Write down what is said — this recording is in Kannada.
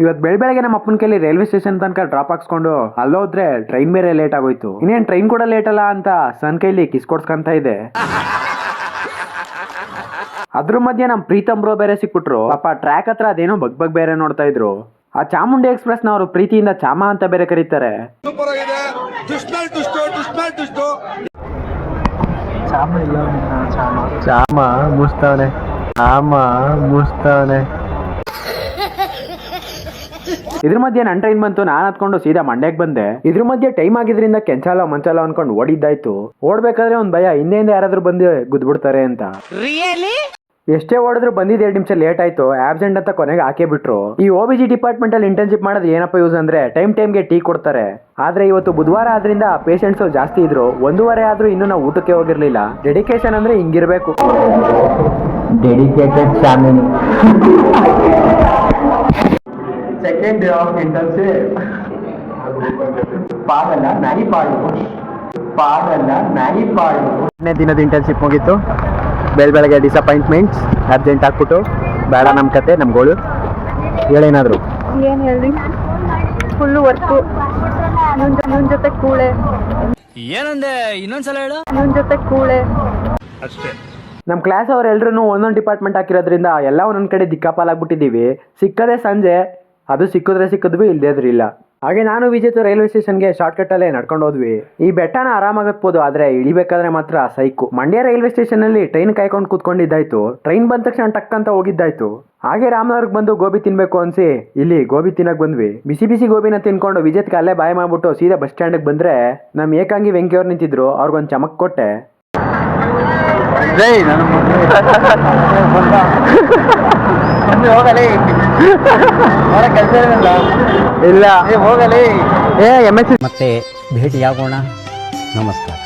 ಇವತ್ತು ಬೆಳ ಬೆಳಗ್ಗೆ ನಮ್ಮ ಅಪ್ಪನ ಕೈಲಿ ರೈಲ್ವೆ ಸ್ಟೇಷನ್ ತನಕ ಡ್ರಾಪ್ ಹಾಕ್ಸ್ಕೊಂಡು ಅಲ್ಲೋದ್ರೆ ಟ್ರೈನ್ ಬೇರೆ ಲೇಟ್ ಆಗೋಯ್ತು. ಇನ್ನೇನ್ ಟ್ರೈನ್ ಕೂಡ ಲೇಟ್ ಅಲ್ಲ ಅಂತ ಸನ್ ಕೈಲಿ ಕಿಸ್ಕೊಡ್ಸ್ಕಂತ ಇದೆ. ಅದ್ರ ಮಧ್ಯೆ ನಮ್ ಪ್ರೀತಮ್ ಬ್ರೋ ಬೇರೆ ಸಿಕ್ಬಿಟ್ರು. ಅಪ್ಪ ಟ್ರ್ಯಾಕ್ ಹತ್ರ ಅದೇನೋ ಬಗ್ ಬಗ್ ಬೇರೆ ನೋಡ್ತಾ ಇದ್ರು. ಆ ಚಾಮುಂಡಿ ಎಕ್ಸ್ಪ್ರೆಸ್ ನವರು ಪ್ರೀತಿಯಿಂದ ಚಾಮ ಅಂತ ಬೇರೆ ಕರೀತಾರೆ. ಚಾಮ ಮುಸ್ತಾನೆ ಚಾಮ ಮುಸ್ತವನೆ. ಇದ್ರ ಮಧ್ಯೆ ನನ್ ಟ್ರೈನ್ ಬಂತು ನಾನು ಹತ್ಕೊಂಡು ಸೀದಾ ಮಂಡ್ಯಕ್ಕೆ ಬಂದೆ. ಇದ್ರ ಮಧ್ಯೆ ಟೈಮ್ ಆಗಿದ್ರಿಂದ ಕೆಂಚಾಲ ಮಂಚಾಲ ಅನ್ಕೊಂಡು ಓಡಿದ್ದಾಯ್ತು. ಓಡ್ಬೇಕಾದ್ರೆ ಒಂದ್ ಭಯ ಹಿಂದೆಯಿಂದ ಯಾರಾದ್ರೂ ಬಂದು ಗುದ್ಬಿಡ್ತಾರೆ ಅಂತ. ಎಷ್ಟೇ ಓಡಿದ್ರು ಬಂದಿದ್ದು ಎರಡು ನಿಮಿಷ ಲೇಟ್ ಆಯ್ತು ಆಬ್ಸೆಂಟ್ ಅಂತ ಕೊನೆಗೆ ಹಾಕೇ ಬಿಟ್ರು. ಈ ಒ ಬಿ ಜಿ ಡಿಪಾರ್ಟ್ಮೆಂಟ್ ಅಲ್ಲಿ ಇಂಟರ್ನ್ಶಿಪ್ ಮಾಡೋದು ಏನಪ್ಪ ಯೂಸ್ ಅಂದ್ರೆ ಟೈಮ್ ಟೈಮ್ಗೆ ಟೀ ಕೊಡ್ತಾರೆ. ಆದ್ರೆ ಇವತ್ತು ಬುಧವಾರ ಆದ್ರಿಂದ ಪೇಷಂಟ್ಸ್ ಜಾಸ್ತಿ ಇದ್ರು. ಒಂದೂವರೆ ಆದ್ರೂ ಇನ್ನೂ ನಾವು ಊಟಕ್ಕೆ ಹೋಗಿರ್ಲಿಲ್ಲ. ಡೆಡಿಕೇಶನ್ ಅಂದ್ರೆ ಹಿಂಗಿರ್ಬೇಕು. Dedicated family second day of internship ಪಾಡಲ್ಲ ನಾಯಿ ಪಾಡು. ಪಾಡಲ್ಲ ನಾಯಿ ಪಾಡು. ಎರಡನೇ ದಿನದ ಇಂಟರ್ನ್ಶಿಪ್ ಮುಗೀತು. ಬೆಳ ಬೆಳಗ್ಗೆ ಡಿಸಪಾಯಿಂಟ್ಮೆಂಟ್ಸ್ ಅರ್ಜೆಂಟ್ ಹಾಕ್ಬಿಟ್ಟು ಬೇಡ ನಮ್ಮ ಕತೆ ನಮ್ಮ ಗೋಳು. ಹೇಳೇನಾದ್ರು? ಏನು ಹೇಳಿ ಫುಲ್ಲು ವರ್ಕು ನನ್ನ ಜೊತೆ ಕೂಳೆ. ಏನಂದೆ? ಇನ್ನೊಂದ್ಸಲ ಹೇಳು. ನನ್ನ ಜೊತೆ ಕೂಳೆ. ನಮ್ಮ ಕ್ಲಾಸ್ ಅವ್ರು ಎಲ್ರು ಒಂದೊಂದು ಡಿಪಾರ್ಟ್ಮೆಂಟ್ ಹಾಕಿರೋದ್ರಿಂದ ಎಲ್ಲ ಒಂದೊಂದು ಕಡೆ ದಿಕ್ಕಾಪಾಲಾಗ್ಬಿಟ್ಟಿದ್ದೀವಿ. ಸಿಕ್ಕದೆ ಸಂಜೆ ಅದು ಸಿಕ್ಕಿದ್ರೆ ಸಿಕ್ಕಿದ್ವಿ ಇಲ್ಲದ್ರೆ ಇಲ್ಲ. ಹಾಗೆ ನಾನು ವಿಜೇತ ರೈಲ್ವೆ ಸ್ಟೇಷನ್ಗೆ ಶಾರ್ಟ್ಕಟ್ಟಲ್ಲೇ ನಡ್ಕೊಂಡು ಹೋದ್ವಿ. ಈ ಬೆಟ್ಟನ ಆರಾಮಾಗತ್ಬೋದು, ಆದರೆ ಇಳಿಬೇಕಾದ್ರೆ ಮಾತ್ರ ಸೈಕು. ಮಂಡ್ಯ ರೈಲ್ವೆ ಸ್ಟೇಷನ್ ಅಲ್ಲಿ ಟ್ರೈನ್ ಕಾಯ್ಕೊಂಡು ಕೂತ್ಕೊಂಡಿದ್ದಾಯ್ತು. ಟ್ರೈನ್ ಬಂದ ತಕ್ಷಣ ಟಕ್ ಅಂತ ಹೋಗಿದ್ದಾಯ್ತು. ಹಾಗೆ ರಾಮನಗರ್ಗೆ ಬಂದು ಗೋಬಿ ತಿನ್ಬೇಕು ಅನ್ಸಿ, ಇಲ್ಲಿ ಗೋಬಿ ತಿನ್ನಕ್ ಬಂದ್ವಿ. ಬಿಸಿ ಬಿಸಿ ಗೋಬಿನ ತಿನ್ಕೊಂಡು ವಿಜೇತ್ಗೆ ಅಲ್ಲೇ ಬಾಯ್ ಮಾಡ್ಬಿಟ್ಟು ಸೀದಾ ಬಸ್ ಸ್ಟ್ಯಾಂಡ್ಗೆ ಬಂದ್ರೆ ನಮ್ಮ ಏಕಾಂಗಿ ವೆಂಕಿ ಅವ್ರು ನಿಂತಿದ್ರು, ಅವ್ರಿಗೊಂದು ಚಮಕ್ ಕೊಟ್ಟೆ. ಇಲ್ಲ. ಹೋಗಲಿ. ಏ ಎಂ ಎಸ್ ಮತ್ತೆ ಆಗೋಣ ನಮಸ್ಕಾರ.